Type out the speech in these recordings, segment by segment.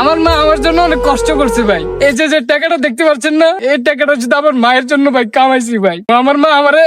আমার মা আমার জন্য অনেক কষ্ট করছে ভাই। এই যে যে টাকাটা দেখতে পাচ্ছেন না, এই টাকাটা যদি আমার মায়ের জন্য ভাই কামাইছি ভাই। আমার মা আমারে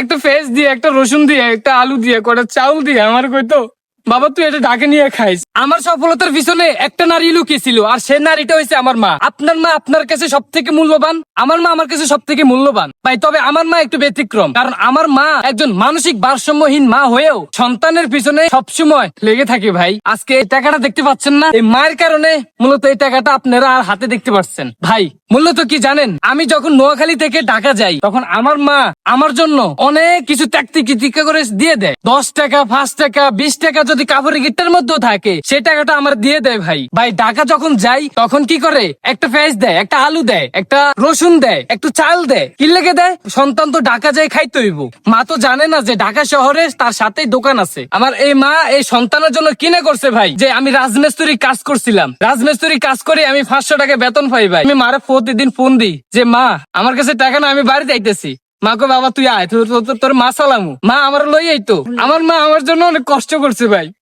একটা ফেস দিয়ে, একটা রসুন দিয়ে, একটা আলু দিয়ে কটা চাউল দিয়ে আমার কইতো বাবা, তুই এটা ডাকে নিয়ে খাইস। আমার সফলতার পিছনে একটা নারী লুকিয়েছিল, আর সে নারীটা হয়েছে আমার মা। আপনার মা আপনার কাছে সব থেকে মূল্যবান? আমার মা আমার কাছে সব থেকে মূল্যবান। ভাই, তবে আমার মা একটু ব্যতিক্রম, কারণ আমার মা একজন মানসিক ভারসাম্যহীন মা হয়েও সন্তানের পিছনে সবসময় লেগে থাকে ভাই। আজকে এই টাকাটা দেখতে পাচ্ছেন না? এই মায়ের কারণে মূলত এই টাকাটা আপনারা আর হাতে দেখতে পাচ্ছেন। ভাই, মূলত কি জানেন? আমি যখন নোয়াখালী থেকে ঢাকা যাই, তখন আমার মা আমার জন্য অনেক কিছু কিতিকা করে দিয়ে দেয়। দশ টাকা, পাঁচ টাকা, বিশ টাকা যদি কাপড়ের গিটটার মধ্যেও থাকে, সেই টাকাটা আমার দিয়ে দেয় ভাই। ভাই, ঢাকা যখন যাই, তখন কি করে? একটা পেঁয়াজ দেয়, একটা আলু দেয়, একটা রসুন দেয়, একটু চাল দেয়। কি লেগে দেয়? সন্তান তো ঢাকা যায় খাইতে হইব। মা তো জানে না যে ঢাকা শহরে তার সাথেই দোকান আছে। আমার এই মা এই সন্তানের জন্য কিনে করছে ভাই, যে আমি রাজমিস্ত্রি কাজ করছিলাম। রাজমিস্ত্রি কাজ করে আমি পাঁচশো টাকা বেতন পাই ভাই। আমি মারে প্রতিদিন ফোন দিই যে, মা, আমার কাছে টাকা না আমি বাড়িতে আইতেছি মা কো বাবা, তুই আয়, তোর- তোর- মা সালামু। মা আমার লই আইতো। আমার মা আমার জন্য অনেক কষ্ট করছে ভাই।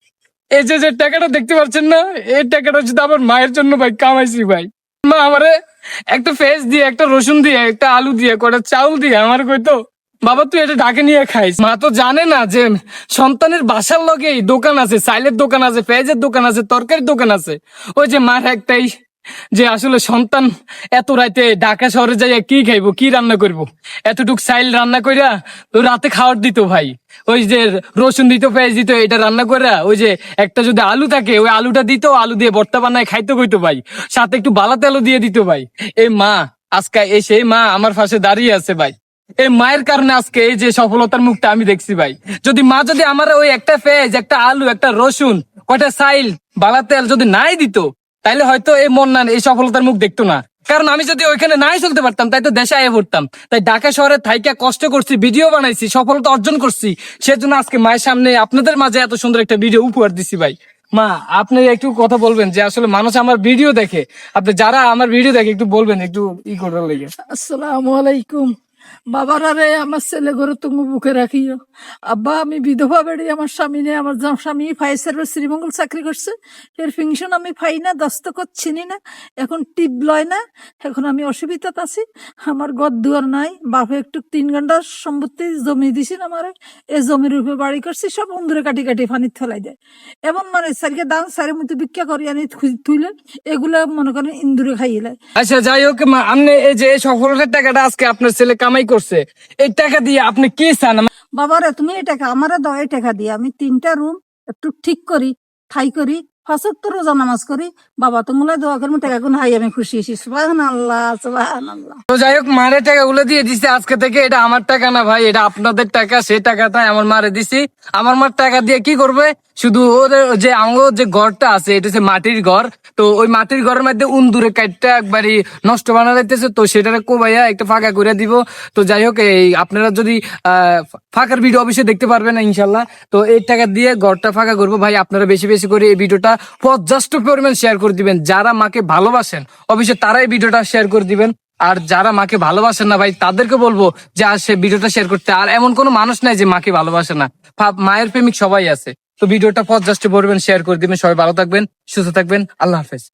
এই যে যে টাকাটা দেখতে পাচ্ছেন না, এই টাকাটা যদি আমার মায়ের জন্য ভাই কামাইছি ভাই। মা আমারে একটা ফেস দিয়ে, একটা রসুন দিয়ে, একটা আলু দিয়ে কটা চাউল দিয়ে আমার কইতো, বাবা, তুই এটা ডাকে নিয়ে খাইস। মা তো জানে না যে সন্তানের বাসার লগেই দোকান আছে সাইলের দোকান আছে পেঁয়াজের দোকান আছে, তরকারির দোকান আছে। ওই যে মার একটাই যে আসলে সন্তান এত রাতে ঢাকা শহরে যাই কি খাইবো, কি রান্না করব? এতটুক সাইল রান্না কইরা রাতে খাওয়ার দিত ভাই। ওই যে রসুন দিত, পেঁয়াজ দিত এটা রান্না কইরা ওই যে একটা যদি আলু থাকে, ওই আলুটা দিত, আলু দিয়ে ভর্তা বানায় খাইতে কইতো ভাই। সাথে একটু বালা তেলও দিয়ে দিত ভাই। এই মা, আজকে এই সেই মা আমার পাশে দাঁড়িয়ে আছে ভাই। এই মায়ের কারণে আজকে এই যে সফলতার মুখটা আমি দেখছি ভাই। যদি মা যদি আমার ওই একটা পেঁয়াজ, একটা আলু, একটা রসুন, কয়টা সাইল বালা তেল যদি নাই দিত তাইলে হয়তো এই মন না এই সফলতার মুখ দেখতো না। কারণ আমি যদি ওইখানে নাই চলতে পারতাম, তাই তো দেশে আয়ে পড়তাম। তাই ঢাকা শহরে থাইকা কষ্ট করছি ভিডিও বানাইছি, সফলতা অর্জন করছি। সেজন্য আজকে মায়ের সামনে আপনাদের মাঝে এত সুন্দর একটা ভিডিও উপহার দিছি ভাই। মা, আপনি একটু কথা বলবেন যে আসলে মানুষ আমার ভিডিও দেখে। আপনি যারা আমার ভিডিও দেখে একটু বলবেন, একটু ই করার লেগে। আসসালামু আলাইকুম। বাবার আরে আমার ছেলে ঘরে তুমি বুকে রাখিও। আব্বা, আমি বিধবা বেড়ি আমার স্বামী নেই, আমার স্বামী ফায়ার সার্ভিস শ্রীমঙ্গল চাকরি করছে এর পেনশন আমি পাই না, দস্তখত চিনি না, এখন টিপ লয় না, এখন আমি অসুবিধাত আছি, আমার ঘর দুয়ার নাই, বাপে একটু তিন ঘণ্টার সম্পত্তি জমি দিছেন আমার এই জমির উপরে বাড়ি করছি, সব বন্ধুরে কাটি কাটি পানির ফেলাই দেয়। এমন মানে সারিকে দান সারি মতো ভিক্ষা করি, আনি তুইলে এগুলা মনে করেন ইন্দুরে খাইয়ে আচ্ছা যাই হোক আপনি এই যে সফলতার টাকাটা আজকে আপনার ছেলে কামাই করছে, এই টাকা দিয়ে আপনি কি চান? বাবারে, তুমি এই টাকা আমারে দাও, এই টাকা দিয়ে আমি তিনটা রুম একটু ঠিক করি, ঠাই করি রোজা নামাজ করি, বাবা তোমরা দোয়া করব টাকা হাই, আমি খুশি হয়েছি। সুবাহ আল্লাহ সুবাহ আল্লাহ তো যাই হোক, মারে টাকা গুলো দিয়ে দিছে আজকে থেকে, এটা আমার টাকা না ভাই, এটা আপনাদের টাকা আমার মারে দিছি। আমার মার টাকা দিয়ে কি করবে? শুধু যে আমার যে ঘরটা আছে, এটা হচ্ছে মাটির ঘর। তো ওই মাটির ঘরের মধ্যে উন্দুরে কাটটা একবারই নষ্ট বানা যাইতেছে তো সেটারে কোবাইয়া একটা ফাঁকা করে দিব। তো যাই হোক, এই আপনারা যদি ফাঁকার ভিডিও অবশ্যই দেখতে পারবেন ইনশাল্লাহ। তো এই টাকা দিয়ে ঘরটা ফাঁকা করব। ভাই, আপনারা বেশি বেশি করে এই ভিডিওটা পর্যাপ্ত পরিমাণ শেয়ার করে দিবেন। যারা মাকে ভালোবাসেন, অবশ্যই তারাই ভিডিওটা শেয়ার করে দিবেন। আর যারা মাকে ভালোবাসেন না ভাই, তাদেরকে বলব যে, আর সে ভিডিওটা শেয়ার করতে। আর এমন কোনো মানুষ নাই যে, মাকে ভালোবাসে না। মায়ের প্রেমিক সবাই আছে। তো ভিডিওটা পর্যাপ্ত পরিমাণ শেয়ার করে দিবেন। সবাই ভালো থাকবেন, সুস্থ থাকবেন। আল্লাহ হাফেজ।